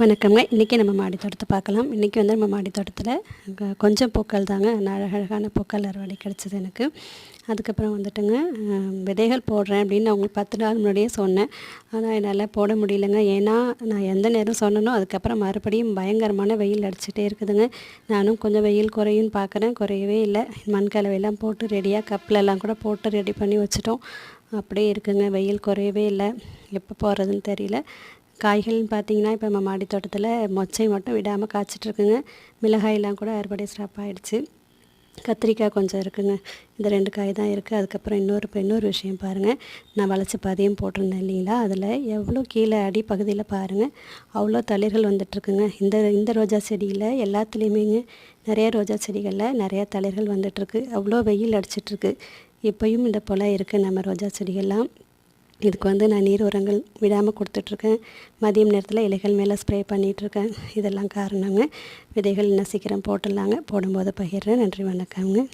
வணக்கங்க இன்றைக்கி நம்ம மாடி தோட்டத்தை பார்க்கலாம். இன்றைக்கி வந்து நம்ம மாடி தோட்டத்தில் கொஞ்சம் பூக்கள் தாங்க. அழகழகான பூக்கள் அறுவடை கிடச்சிது எனக்கு. அதுக்கப்புறம் வந்துட்டுங்க விதைகள் போடுறேன் அப்படின்னு நான் உங்களுக்கு பத்து நாள் முன்னாடியே சொன்னேன். ஆனால் என்னால் போட முடியலங்க. ஏன்னா நான் எந்த நேரம் சொன்னனோ அதுக்கப்புறம் மறுபடியும் பயங்கரமான வெயில் அடிச்சுட்டே இருக்குதுங்க. நானும் கொஞ்சம் வெயில் குறையும்னு பார்க்குறேன். குறையவே இல்லை. மண் கலவையெல்லாம் போட்டு ரெடியாக கப்பிலெல்லாம் கூட போட்டு ரெடி பண்ணி வச்சுட்டோம். அப்படியே இருக்குங்க. வெயில் குறையவே இல்லை. எப்போ போகிறதுன்னு தெரியல. காய்கள்னு பார்த்தீங்கன்னா இப்போ நம்ம மாடி தோட்டத்தில் மொச்சை மட்டும் விடாமல் காய்ச்சிட்ருக்குங்க. மிளகாயெல்லாம் கூட அறுபடை ஸ்டாப் ஆகிடுச்சு கத்திரிக்காய் கொஞ்சம் இருக்குங்க. இந்த ரெண்டு காய் தான் இருக்குது அதுக்கப்புறம் இன்னொரு இப்போ இன்னொரு விஷயம் பாருங்கள் நான் வளைச்சி பதியம் போட்டிருந்தேன் இல்லைங்களா? அதில் எவ்வளோ கீழே அடி பகுதியில் பாருங்கள் அவ்வளோ தளிர்கள் வந்துட்டுருக்குங்க இந்த இந்த ரோஜா செடியில் எல்லாத்துலேயுமேங்க நிறைய ரோஜா செடிகளில் நிறையா தளிர்கள் வந்துட்டுருக்கு அவ்வளோ வெயில் அடிச்சிட்ருக்கு. இப்போயும் இந்த போல் இருக்குது நம்ம ரோஜா செடிகள்லாம். இதுக்கு வந்து நான் நீர் உரங்கள் விடாமல் கொடுத்துட்ருக்கேன். மதியம் நேரத்தில் இலைகள் மேலே ஸ்ப்ரே பண்ணிகிட்ருக்கேன் இதெல்லாம் காரணங்க. விதைகள் இன்னும் சீக்கிரம் போட்டுடலாங்க. போடும்போது பகிர்றேன். நன்றி வணக்கங்க